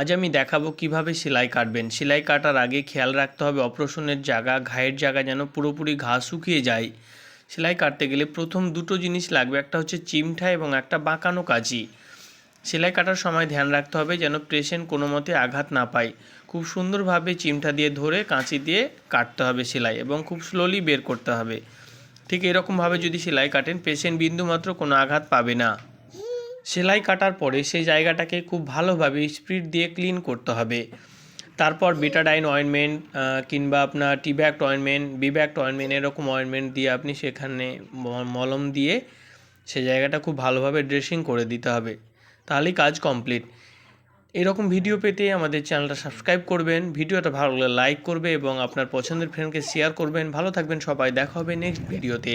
আজ আমি দেখাবো কীভাবে সেলাই কাটবেন। সেলাই কাটার আগে খেয়াল রাখতে হবে অপারেশনের জায়গা, ঘায়ের জায়গা যেন পুরোপুরি ঘা শুকিয়ে যায়। সেলাই কাটতে গেলে প্রথম দুটো জিনিস লাগবে, একটা হচ্ছে চিমঠা এবং একটা বাঁকানো কাঁচি। সেলাই কাটার সময় ধ্যান রাখতে হবে যেন পেশেন্ট কোনো মতে আঘাত না পায়। খুব সুন্দরভাবে চিমটা দিয়ে ধরে কাঁচি দিয়ে কাটতে হবে সেলাই এবং খুব স্লোলি বের করতে হবে। ঠিক এরকমভাবে যদি সেলাই কাটেন পেশেন্ট বিন্দুমাত্র কোনো আঘাত পাবে না। সেলাই কাটার পরে সেই জায়গাটাকে খুব ভালোভাবে স্পিড দিয়ে ক্লিন করতে হবে। তারপর বেটাডাইন অয়েনমেন্ট কিংবা আপনার টিব্যাক্ট অয়েনমেন্ট, বিব্যাক্ট অয়েনমেন্ট এরকম অয়েনমেন্ট দিয়ে আপনি সেখানে মলম দিয়ে সে জায়গাটা খুব ভালোভাবে ড্রেসিং করে দিতে হবে। তাহলেই কাজ কমপ্লিট। এরকম ভিডিও পেতে আমাদের চ্যানেলটা সাবস্ক্রাইব করবেন, ভিডিওটা ভালো লাগলে লাইক করবে এবং আপনার পছন্দের ফ্রেন্ডকে শেয়ার করবেন। ভালো থাকবেন সবাই, দেখা হবে নেক্সট ভিডিওতে